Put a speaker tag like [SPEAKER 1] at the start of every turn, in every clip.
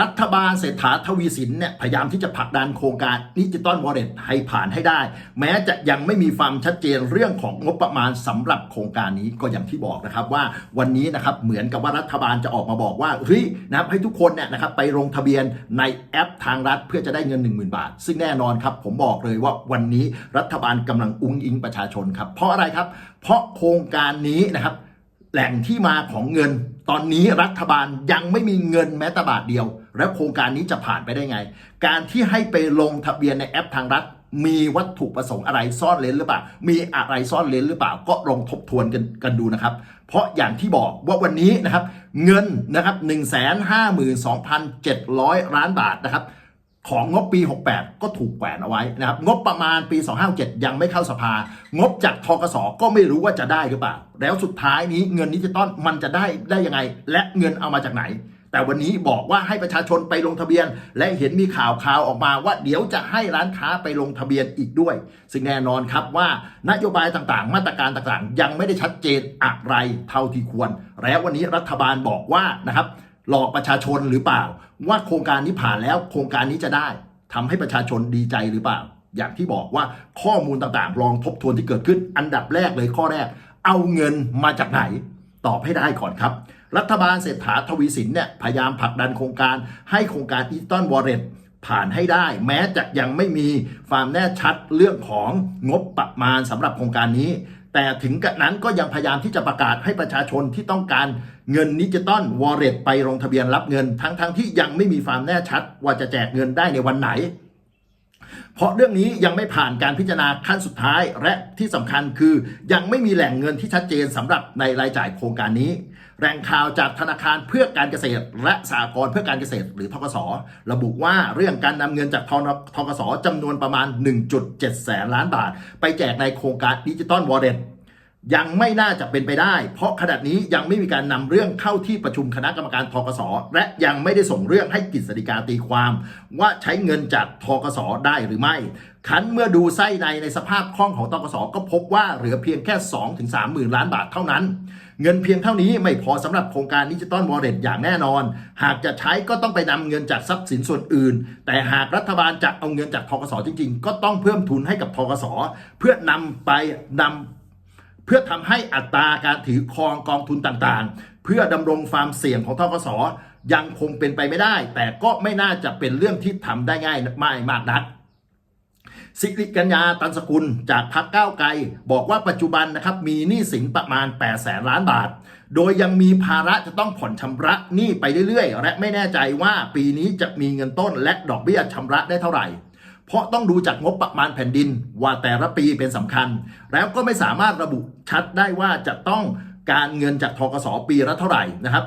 [SPEAKER 1] รัฐบาลเศรษฐาทวีสินเนี่ยพยายามที่จะผลักดันโครงการดิจิตอลวอลเล็ตให้ผ่านให้ได้ แม้จะยังไม่มีความชัดเจนเรื่องของงบประมาณสำหรับโครงการนี้ก็อย่างที่บอกนะครับว่าวันนี้นะครับเหมือนกับว่ารัฐบาลจะออกมาบอกว่าเฮ้ยนะครับให้ทุกคนเนี่ยนะครับไปลงทะเบียนในแอปทางรัฐเพื่อจะได้เงิน 1 0,000 บาท ซึ่งแน่นอนครับผมบอกเลยว่าวันนี้รัฐบาลกำลังอุ้งอิงประชาชนครับเพราะอะไรครับ เพราะโครงการนี้นะครับ แหล่งที่มาของเงิน ตอนนี้รัฐบาลยังไม่มีเงินแม้แต่บาทเดียว แล้วโครงการนี้จะผ่านไปได้ไง การที่ให้ไปลงทะเบียนในแอปทางรัฐ มีวัตถุประสงค์อะไรซ่อนเลนหรือเปล่า มีอะไรซ่อนเลนหรือเปล่า ก็ลองทบทวนกันกันดูนะครับ เพราะอย่างที่บอกว่าวันนี้นะครับ เงินนะครับ 1 5 2 7 0 0 ล้านบาทนะครับ ของงบปี 68 ก็ถูกแขวนเอาไว้นะครับงบประมาณปี 257 ยังไม่เข้าสภา งบจากทกสก็ไม่รู้ว่าจะได้หรือเปล่า แล้วสุดท้ายนี้เงินดิจิตอลมันจะได้ได้ยังไง และเงินเอามาจากไหน แต่วันนี้บอกว่าให้ประชาชนไปลงทะเบียน และเห็นมีข่าวข่าวออกมาว่าเดี๋ยวจะให้ร้านค้าไปลงทะเบียนอีกด้วย ซึ่งแน่นอนครับว่านโยบายต่างๆ มาตรการต่างๆ ยังไม่ได้ชัดเจนอะไรเท่าที่ควร แล้ววันนี้รัฐบาลบอกว่านะครับ หลอกประชาชนหรือเปล่า ว่าโครงการนี้ผ่านแล้วโครงการนี้จะได้ทำให้ประชาชนดีใจหรือเปล่า อย่างที่บอกว่าข้อมูลต่างๆ ลองทบทวนที่เกิดขึ้น อันดับแรกเลยข้อแรก เอาเงินมาจากไหน ตอบให้ได้ก่อนครับ รัฐบาลเศรษฐาทวีสินเนี่ยพยายามผลักดันโครงการให้โครงการดิจิตอลวอลเล็ตผ่านให้ได้ แม้จะยังไม่มีความแน่ชัดเรื่องของงบประมาณสำหรับโครงการนี้ แต่ถึงกระนั้นก็ยังพยายามที่จะประกาศให้ประชาชนที่ต้องการเงินดิจิตอลวอลเล็ตไปลงทะเบียนรับเงิน ทั้งๆทที่ยังไม่มีความแน่ชัดว่าจะแจกเงินได้ในวันไหน เพราะเรื่องนี้ยังไม่ผ่านการพิจารณาขั้นสุดท้าย และที่สำคัญคือยังไม่มีแหล่งเงินที่ชัดเจนสำหรับในรายจ่ายโครงการนี้ แหล่งข่าวจากธนาคารเพื่อการเกษตร และสหกรณ์เพื่อการเกษตรหรือทกสระบุว่าเรื่องการนำเงินจากททกสจำนวนประมาณ 1.7 แสนล้านบาท ไปแจกในโครงการดิจิตอลวอร์เรนต ยังไม่น่าจะเป็นไปได้ เพราะขณะนี้ยังไม่มีการนำเรื่องเข้าที่ประชุมคณะกรรมการทกสและยังไม่ได้ส่งเรื่องให้กฤษฎีกาตีความ ว่าใช้เงินจากทกสได้หรือไม่คันเมื่อดูไส้ในในสภาพคล่องของทกสก็พบว่าเหลือเพียงแค่ 2-3หมื่นล้านบาทเท่านั้น เงินเพียงเท่านี้ไม่พอสำหรับโครงการดิจิตอลวอลเล็ตอย่างแน่นอน หากจะใช้ก็ต้องไปนำเงินจากทรัพย์สินส่วนอื่น แต่หากรัฐบาลจะเอาเงินจากทกสจริง ๆ ก็ต้องเพิ่มทุนให้กับทกสเพื่อนำไปนำ เพื่อทำให้อัตราการถือครองกองทุนต่างๆ เพื่อดำรงความเสี่ยงของทกสยังคงเป็นไปไม่ได้ แต่ก็ไม่น่าจะเป็นเรื่องที่ทำได้ง่ายไม่มากนักสิริกัญญาตันสกุลจากพักก้าวไกล บอกว่าปัจจุบันนะครับมีหนี้สินประมาณ 8 แสนล้านบาท โดยยังมีภาระจะต้องผ่อนชำระหนี้ไปเรื่อยๆ และไม่แน่ใจว่าปีนี้จะมีเงินต้นและดอกเบี้ยชำระได้เท่าไหร่ เพราะต้องดูจากงบประมาณแผ่นดินว่าแต่ละปีเป็นสำคัญ แล้วก็ไม่สามารถระบุชัดได้ว่าจะต้องการเงินจากทกสปีละเท่าไหร่นะครับ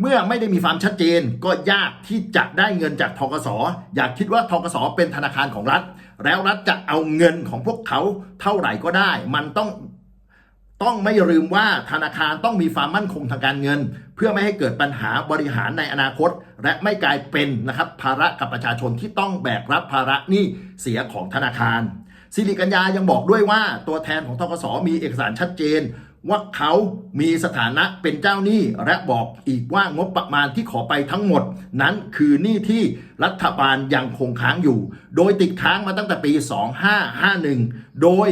[SPEAKER 1] เมื่อไม่ได้มีความชัดเจนก็ยากที่จะได้เงินจากทกสอยากคิดว่าทกสเป็นธนาคารของรัฐ แล้วรัฐจะเอาเงินของพวกเขาเท่าไหร่ก็ได้ มันต้อง ต้องไม่ลืมว่าธนาคารต้องมีความมั่นคงทางการเงิน เพื่อไม่ให้เกิดปัญหาบริหารในอนาคต และไม่กลายเป็นนะครับภาระกับประชาชนที่ต้องแบกรับภาระหนี้เสียของธนาคารสิริกัญญายังบอกด้วยว่าตัวแทนของทกสมีเอกสารชัดเจน ว่าเขามีสถานะเป็นเจ้าหนี้และบอกอีกว่างบประมาณที่ขอไปทั้งหมด นั้นคือหนี้ที่รัฐบาลยังคงค้างอยู่ โดยติดค้างมาตั้งแต่ปี 2551 โดย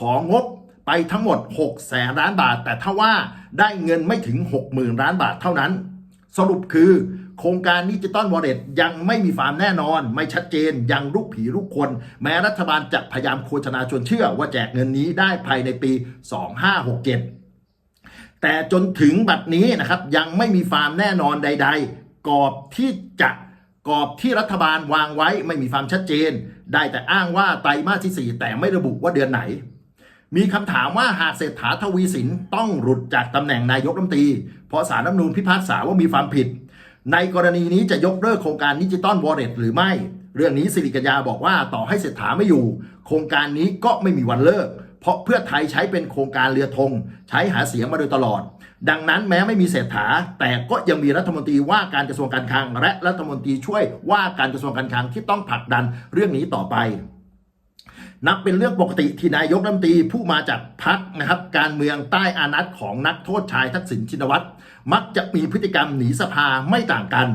[SPEAKER 1] ของบ ไปทั้งหมด6แสนล้านบาท แต่ถ้าว่าได้เงินไม่ถึง 60,000 ล้านบาทเท่านั้น สรุปคือ โครงการดิจิตอลวอลเล็ตยังไม่มีความแน่นอน ไม่ชัดเจน ยังลูกผีลูกคน แม้รัฐบาลจะพยายามโฆษณาชวนเชื่อว่าแจกเงินนี้ได้ภายในปี 2567 แต่จนถึงบัดนี้นะครับยังไม่มีความแน่นอนใด ๆ กรอบที่จะกรอบที่รัฐบาลวางไว้ไม่มีความชัดเจน ได้แต่อ้างว่าไตรมาสที่ 4 แต่ไม่ระบุว่าเดือนไหน มีคำถามว่าหากเศรษฐาทวีสินต้องหลุดจากตำแหน่งนายกรัฐมนตรี เพราะสารรัฐนูญพิพากษาว่ามีความผิด ในกรณีนี้จะยกเลิกโครงการดิจิตอลวอลเล็ตหรือไม่ เรื่องนี้สิริกัญญาบอกว่าต่อให้เศรษฐาไม่อยู่ โครงการนี้ก็ไม่มีวันเลิก เพราะเพื่อไทยใช้เป็นโครงการเรือธงใช้หาเสียงมาโดยตลอด ดังนั้นแม้ไม่มีเศรษฐา แต่ก็ยังมีรัฐมนตรีว่าการกระทรวงการคลัง และรัฐมนตรีช่วยว่าการกระทรวงการคลังที่ต้องผลักดันเรื่องนี้ต่อไป นับเป็นเรื่องปกติที่นายกรัฐมนตรีผู้มาจากพรรคนะครับ การเมืองใต้อานัตของนักโทษชายทักษิณชินวัตรมักจะมีพฤติกรรมหนีสภาไม่ต่างกัน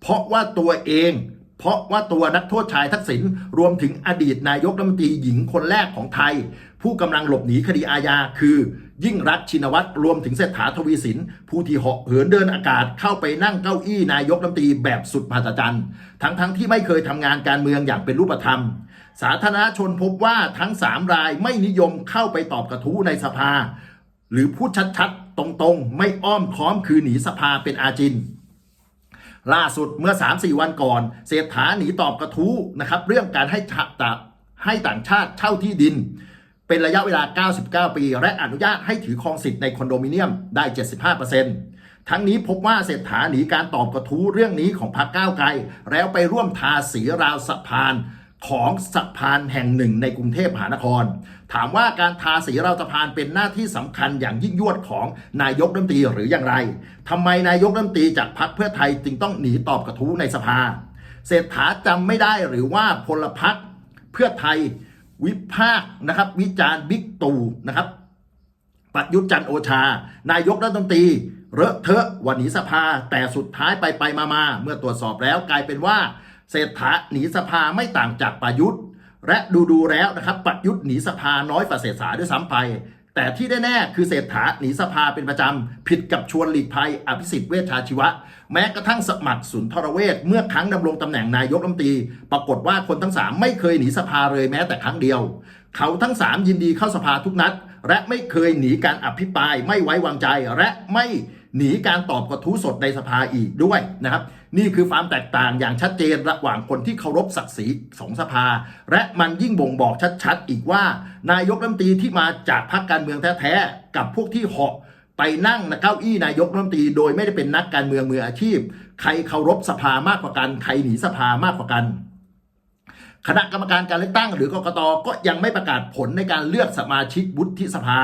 [SPEAKER 1] เพราะว่าตัวเองเพราะว่าตัวนักโทษชายทักษิณรวมถึงอดีตนายกรัฐมนตรีหญิงคนแรกของไทย ผู้กำลังหลบหนีคดีอาญาคือ ยิ่งรักชินวัตรรวมถึงเศรษฐาทวีสิน ผู้ที่เหาะเหินเดินอากาศเข้าไปนั่งเก้าอี้นายกรัฐมนตรีแบบสุดมหัศจรรย์ ทั้งๆทที่ไม่เคยทำงานการเมืองอย่างเป็นรูปธรรม สาธารณชนพบว่าทั้ง 3 รายไม่นิยมเข้าไปตอบกระทู้ในสภา หรือพูดชัดๆ ตรงๆ ไม่อ้อมค้อมคือหนีสภาเป็นอาจิน ล่าสุดเมื่อ 3-4 วันก่อน เศรษฐาหนีตอบกระทู้นะครับ เรื่องการให้ตให้ต่างชาติเช่าที่ดิน เป็นระยะเวลา 99 ปี และอนุญาตให้ถือครองสิทธิ์ในคอนโดมิเนียมได้ 75%ทั้งนี้พบว่าเศรษฐาหนีการตอบกระทู้เรื่องนี้ของพรรคก้าวไกล แล้วไปร่วมทาสีราวสะพาน ของสะพานแห่งหนึ่งในกรุงเทพมหานคร ถามว่าการทาสีราวสะพานเป็นหน้าที่สำคัญอย่างยิ่งยวดของนายกรัฐมนตรีหรืออย่างไรทำไมนายกรัฐมนตรีจากพรรคเพื่อไทยจึงต้องหนีตอบกระทู้ในสภา เศรษฐาจำไม่ได้หรือว่าพลพรรคเพื่อไทยวิพากษ์นะครับ วิจารณ์บิ๊กตู่นะครับประยุทธ์จันโอชา นายกรัฐมนตรีเลอะเทอะวันนี้สภา แต่สุดท้ายไปไปมามาเมื่อตรวจสอบแล้วกลายเป็นว่า เศรษฐาหนีสภาไม่ต่างจากประยุทธ์ และดูดูแล้วนะครับประยุทธ์หนีสภาน้อยกว่าเศรษฐาด้วยซ้ำไป แต่ที่แน่ๆคือเศรษฐาหนีสภาเป็นประจำ ผิดกับชวนหลีกภัย อภิสิทธิ์เวชชาชีวะ แม้กระทั่งสมัครสุนทรเวชเมื่อครั้งดำรงตำแหน่งนายกรัฐมนตรี ปรากฏว่าคนทั้งสามไม่เคยหนีสภาเลยแม้แต่ครั้งเดียว เขาทั้งสามยินดีเข้าสภาทุกนัดและไม่เคยหนีการอภิปรายไม่ไว้วางใจและไม่ หนีการตอบกระทู้สดในสภาอีกด้วยนะครับ นี่คือความแตกต่างอย่างชัดเจนระหว่างคนที่เคารพศักดิ์ศรีของสภา และมันยิ่งบ่งบอกชัดๆ อีกว่า นายกรัฐมนตรีที่มาจากพรรคการเมืองแท้ๆกับพวกที่เหาะไปนั่งในเก้าอี้นายกรัฐมนตรีโดยไม่ได้เป็นนักการเมืองมืออาชีพ ใครเคารพสภามากกว่ากัน ใครหนีสภามากกว่ากัน คณะกรรมการการเลือกตั้งหรือกกตก็ยังไม่ประกาศผลในการเลือกสมาชิกวุฒิสภา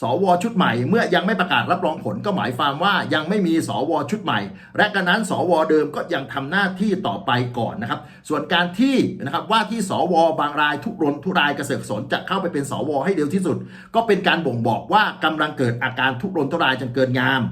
[SPEAKER 1] สวชุดใหม่ เมื่อยังไม่ประกาศรับรองผลก็หมายความว่ายังไม่มีสวชุดใหม่ และกันนั้น สวเดิมก็ยังทำหน้าที่ต่อไปก่อนนะครับ ส่วนการที่นะครับว่าที่สวบางรายทุรนทุรายกระเสือกสนจะเข้าไปเป็นสวให้เร็วที่สุด ก็เป็นการบ่งบอกว่ากำลังเกิดอาการทุรนทุรายจนเกินงาม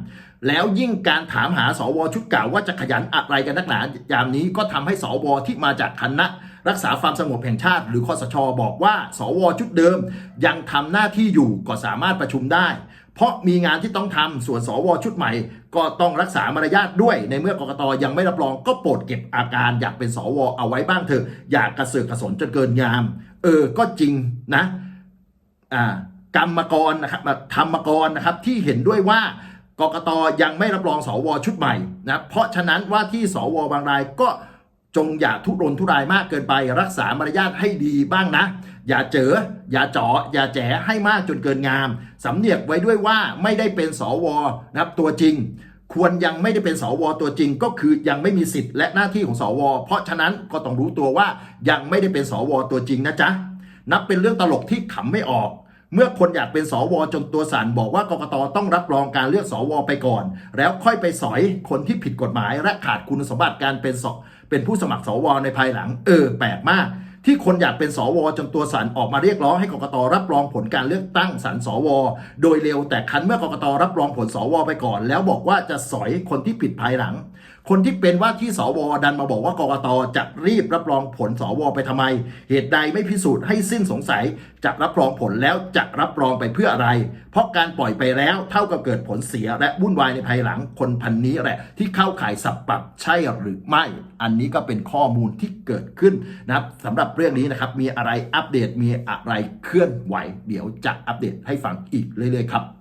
[SPEAKER 1] แล้วยิ่งการถามหาสวชุดเก่าว่าจะขยันอะไรกันนักหนายามนี้ก็ทำให้สวที่มาจากคณะ รักษาความสงบแห่งชาติ หรือคอสชบอกว่า สวชุดเดิม ยังทำหน้าที่อยู่ก็สามารถประชุมได้ เพราะมีงานที่ต้องทำส่วนสวชุดใหม่ ก็ต้องรักษามารยาทด้วย ในเมื่อกกตยังไม่รับรองก็โปรดเก็บอาการอยากเป็นสวเอาไว้บ้างเถอะอยากกระเสือกกระสนจนเกินงาม เออก็จริงนะอ่ากรรมกรนะครับธรรมกรนะครับที่เห็นด้วยว่ากกตยังไม่รับรองสวชุดใหม่นะเพราะฉะนั้นว่าที่สวบางรายก็ จงอย่าทุรนทุรายมากเกินไป รักษามารยาทให้ดีบ้างนะ อย่าเจอ อย่าเจาะอย่าแจ๋ให้มากจนเกินงาม สำเนียกไว้ด้วยว่าไม่ได้เป็นสวนะครับตัวจริง ควรยังไม่ได้เป็นสวตัวจริง ก็คือยังไม่มีสิทธิ์และหน้าที่ของสว เพราะฉะนั้นก็ต้องรู้ตัวว่ายังไม่ได้เป็นสวตัวจริงนะจ๊ะนับเป็นเรื่องตลกที่ขำไม่ออกเมื่อคนอยากเป็นสวจนตัวสั่นบอกว่ากกตต้องรับรองการเลือกสวไปก่อน แล้วค่อยไปสอยคนที่ผิดกฎหมาย และขาดคุณสมบัติการเป็นส เป็นผู้สมัครสวในภายหลัง เออ แปลกมาก ที่คนอยากเป็นสวจนตัวสันออกมาเรียกร้องให้กกตรับรองผลการเลือกตั้งสันสว โดยเร็วแต่คันเมื่อกกตรับรองผลสวไปก่อน แล้วบอกว่าจะสอยคนที่ผิดภายหลัง คนที่เป็นว่าที่สวดันมาบอกว่ากกตจะรีบรับรองผลสวไปทำไม เหตุใดไม่พิสูจน์ให้สิ้นสงสัยจะรับรองผลแล้วจะรับรองไปเพื่ออะไร เพราะการปล่อยไปแล้วเท่ากับเกิดผลเสียและวุ่นวายในภายหลังคนพันนี้แหละ ที่เข้าข่ายสับปรับใช่หรือไม่ อันนี้ก็เป็นข้อมูลที่เกิดขึ้นนะครับสำหรับเรื่องนี้นะครับมีอะไรอัปเดตมีอะไรเคลื่อนไหว เดี๋ยวจะอัปเดตให้ฟังอีกเรื่อยๆครับ